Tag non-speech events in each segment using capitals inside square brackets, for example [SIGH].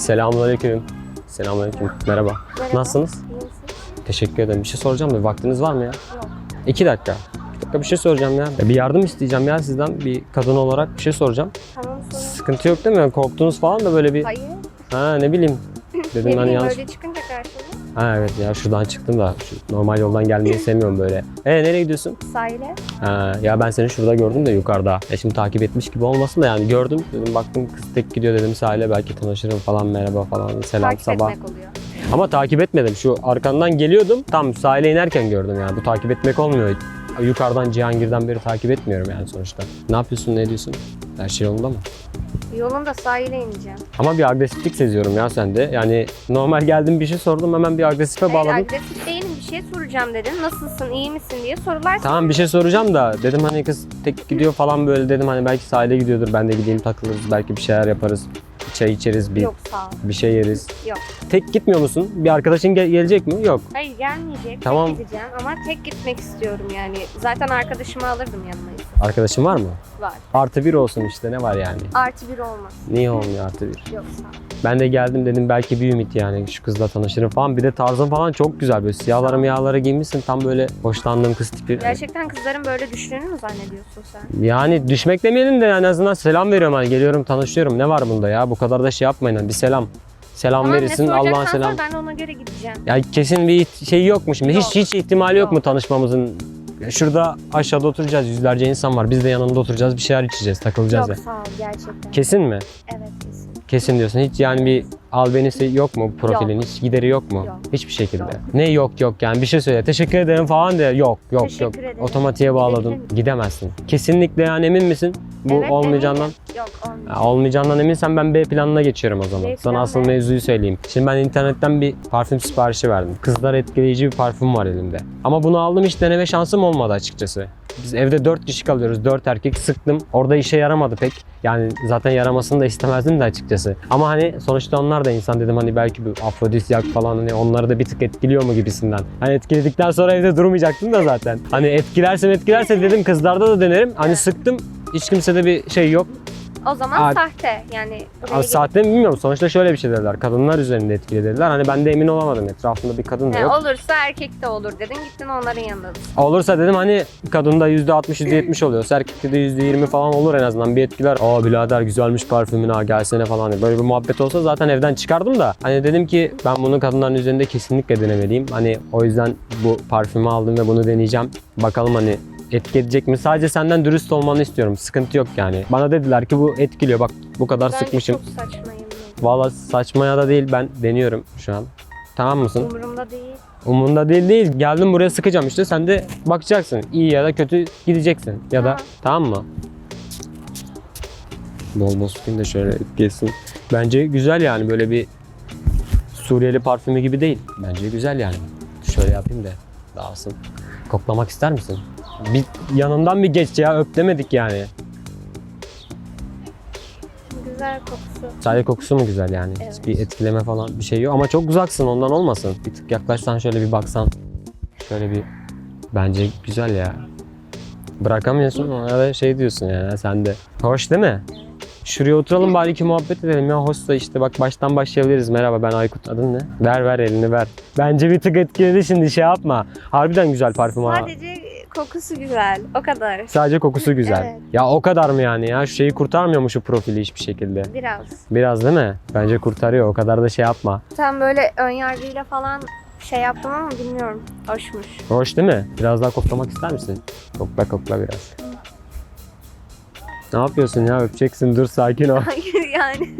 Selamünaleyküm. Selamünaleyküm. Merhaba. Merhaba. Nasılsınız? Misin? Teşekkür ederim. Bir şey soracağım da vaktiniz var mı ya? Yok. İki dakika. İki dakika bir şey soracağım ya. Bir yardım isteyeceğim ya sizden. Bir kadın olarak bir şey soracağım. Tamam sorun. Sıkıntı yok değil mi? Korktunuz falan da böyle bir... Hayır. Ha ne bileyim. [LAUGHS] Dedim Ne hani bileyim yanlış... böyle çıkınca karşıma. Ha evet ya şuradan çıktım da şu normal yoldan gelmeyi [LAUGHS] sevmiyorum böyle. E nereye gidiyorsun? Sahile. Ha, ya ben seni şurada gördüm de yukarıda. E şimdi takip etmiş gibi olmasın da yani gördüm. Dedim baktım kız tek gidiyor dedim sahile belki tanışırım falan merhaba falan selam takip sabah. etmek oluyor. Ama takip etmedim. Şu arkandan geliyordum. Tam sahile inerken gördüm yani. Bu takip etmek olmuyor. Yukarıdan Cihangir'den beri takip etmiyorum yani sonuçta. Ne yapıyorsun, ne diyorsun? Her şey yolunda mı? Yolunda sahile ineceğim. Ama bir agresiflik seziyorum ya sende. Yani normal geldim bir şey sordum hemen bir agresife Hayır, bağladın. agresif değilim bir şey soracağım dedin. Nasılsın, iyi misin diye sorular Tamam bir şey soracağım da dedim hani kız tek gidiyor falan böyle dedim hani belki sahile gidiyordur ben de gideyim takılırız belki bir şeyler yaparız. Bir çay içeriz bir Yok sağ ol. bir şey yeriz. Yok. Tek gitmiyor musun? Bir arkadaşın gel- gelecek mi? Yok. Hayır gelmeyecek. Tamam. Tek gideceğim ama tek gitmek istiyorum yani. Zaten arkadaşımı alırdım yanıma. Arkadaşın var mı? Var. Artı bir olsun işte ne var yani? Artı bir olmaz. Niye olmuyor artı bir? Yok sağ ol. Ben de geldim dedim belki bir ümit yani şu kızla tanışırım falan. Bir de tarzın falan çok güzel böyle siyahları miyahları giymişsin tam böyle hoşlandığım kız tipi. Gerçekten kızların böyle düştüğünü mü zannediyorsun sen? Yani düşmek demeyelim de en azından selam veriyorum hani geliyorum tanışıyorum ne var bunda ya bu kadar da şey yapmayın hani bir selam. Selam ne verirsin Allah'ın soracaksan selam. sor ben de ona göre gideceğim. Ya kesin bir şey yok mu şimdi? Hiç Yok. hiç ihtimali yok mu Yok. tanışmamızın? Şurada aşağıda oturacağız yüzlerce insan var. Biz de yanında oturacağız bir şeyler içeceğiz takılacağız Yok ya. sağ ol gerçekten. Kesin mi? Evet kesin. Kesin diyorsun. Hiç yani bir albenisi yok mu profilin? Hiç gideri yok mu? Yok. Hiçbir şekilde. Yok. Ne yok yok yani bir şey söyle. Teşekkür ederim falan de yok yok Teşekkür yok. ederim. Otomatiğe miyim? Gidemezsin. Kesinlikle yani emin misin? Bu Evet, olmayacağından. eminim. Yok olmayacak. Ya, olmayacağından eminsen ben B planına geçiyorum o zaman. B Sana asıl mevzuyu söyleyeyim. Şimdi ben internetten bir parfüm siparişi verdim. Kızlar etkileyici bir parfüm var elimde. Ama bunu aldım hiç deneme şansım olmadı açıkçası. Biz evde 4 kişi kalıyoruz. 4 erkek sıktım. Orada işe yaramadı pek. Yani zaten yaramasını da istemezdim de açıkçası. Ama hani sonuçta onlar da insan dedim hani belki bir afrodisyak falan hani onları da bir tık etkiliyor mu gibisinden. Hani etkiledikten sonra evde durmayacaktım da zaten. Hani etkilerse etkilerse dedim kızlarda da denerim. Hani sıktım. Hiç kimsede bir şey yok. O zaman Aa, sahte yani. Abi saatte mi bilmiyorum. Sonuçta şöyle bir şey dediler. Kadınlar üzerinde etkili dediler. Hani ben de emin olamadım. Etrafında bir kadın da yok. olursa erkek de olur dedin gittin onların yanında. Olursa dedim hani kadında %60 %70 oluyorsa erkekte de %20 falan olur en azından bir etkiler. Aa birader güzelmiş parfümün ha gelsene falan. Böyle bir muhabbet olsa zaten evden çıkardım da. Hani dedim ki ben bunu kadınların üzerinde kesinlikle denemeliyim. Hani o yüzden bu parfümü aldım ve bunu deneyeceğim. Bakalım hani etki edecek mi? Sadece senden dürüst olmanı istiyorum. Sıkıntı yok yani. Bana dediler ki bu etkiliyor. Bak bu kadar Bence sıkmışım. çok saçma ederim. Valla saçmaya da değil ben deniyorum şu an. Tamam mısın? Umurumda değil. Umunda değil değil. Geldim buraya sıkacağım işte. Sen de bakacaksın. İyi ya da kötü gideceksin. Ya da Tamam. tamam mı? Bol bol sıkayım da şöyle gelsin. Bence güzel yani böyle bir Suriyeli parfümü gibi değil. Bence güzel yani. Şöyle yapayım da dağılsın. Koklamak ister misin? Bir yanından bir geç ya öp demedik yani. Güzel kokusu. Sadece kokusu mu güzel yani? Evet. Hiçbir etkileme falan bir şey yok. Ama çok uzaksın ondan olmasın. Bir tık yaklaşsan şöyle bir baksan. Şöyle bir bence güzel ya. Bırakamıyorsun ona da şey diyorsun yani sen de. Hoş değil mi? Şuraya oturalım bari iki muhabbet edelim ya. Hoşsa işte bak baştan başlayabiliriz. Merhaba ben Aykut. Adın ne? Ver ver elini ver. Bence bir tık etkiledi şimdi şey yapma. Harbiden güzel parfüm ha. Sadece kokusu güzel. O kadar. Sadece kokusu güzel. Evet. Ya o kadar mı yani ya? Şu şeyi kurtarmıyor mu şu profili hiçbir şekilde? Biraz. Biraz değil mi? Bence kurtarıyor. O kadar da şey yapma. Sen böyle ön yargıyla falan şey yaptım ama bilmiyorum. Hoşmuş. Hoş değil mi? Biraz daha koklamak ister misin? Kokla kokla biraz. Ne yapıyorsun ya? Öpeceksin. Dur sakin ol. [LAUGHS] Hayır yani.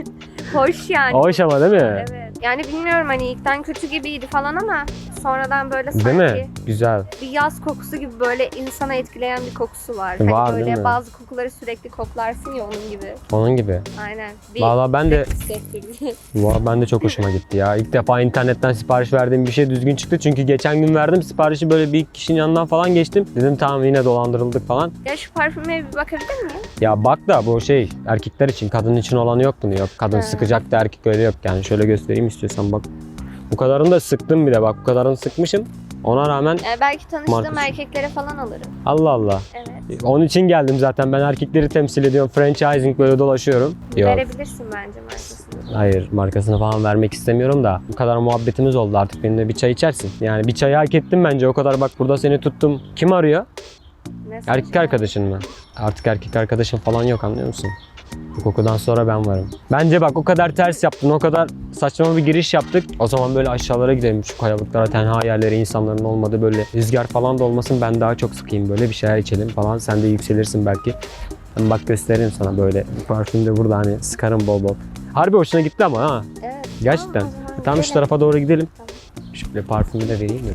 Hoş yani. Hoş ama değil mi? Evet. Yani bilmiyorum hani ilkten kötü gibiydi falan ama sonradan böyle sanki Değil mi? Güzel. bir yaz kokusu gibi böyle insana etkileyen bir kokusu var. Var, hani değil böyle mi? bazı kokuları sürekli koklarsın ya onun gibi. Onun gibi. Aynen. Bir Vallahi ben de [LAUGHS] hissettirdi. Valla ben de çok hoşuma gitti ya. İlk defa internetten sipariş verdiğim bir şey düzgün çıktı. Çünkü geçen gün verdim siparişi böyle bir kişinin yanından falan geçtim. Dedim tamam yine dolandırıldık falan. ya şu parfüme bir bakabilir miyim? Ya bak da bu şey erkekler için kadın için olanı yok bunu yok. Kadın He. sıkacak da erkek öyle yok yani. Şöyle göstereyim istiyorsan bak. Bu kadarını da sıktım bir de bak bu kadarını sıkmışım. Ona rağmen Yani belki tanıştığım Markası. erkeklere falan alırım. Allah Allah. Evet. Onun için geldim zaten. Ben erkekleri temsil ediyorum. Franchising böyle dolaşıyorum. Yok. Verebilirsin bence markasını. Hayır markasını falan vermek istemiyorum da bu kadar muhabbetimiz oldu artık benimle bir çay içersin. Yani bir çayı hak ettim bence o kadar bak burada seni tuttum. Kim arıyor? Ne Erkek arkadaşın mı? Artık erkek arkadaşın falan yok anlıyor musun? Bu kokudan sonra ben varım. Bence bak o kadar ters yaptın, o kadar saçma bir giriş yaptık. O zaman böyle aşağılara gidelim şu kayalıklara, tenha yerlere, insanların olmadığı böyle rüzgar falan da olmasın. Ben daha çok sıkayım böyle bir şeyler içelim falan. Sen de yükselirsin belki. Ben bak göstereyim sana böyle. Parfüm de burada hani sıkarım bol bol. Harbi hoşuna gitti ama ha. Evet. Gerçekten. Tamam, o zaman Tam şu tarafa doğru gidelim. Tamam. Şöyle parfümü de vereyim mi?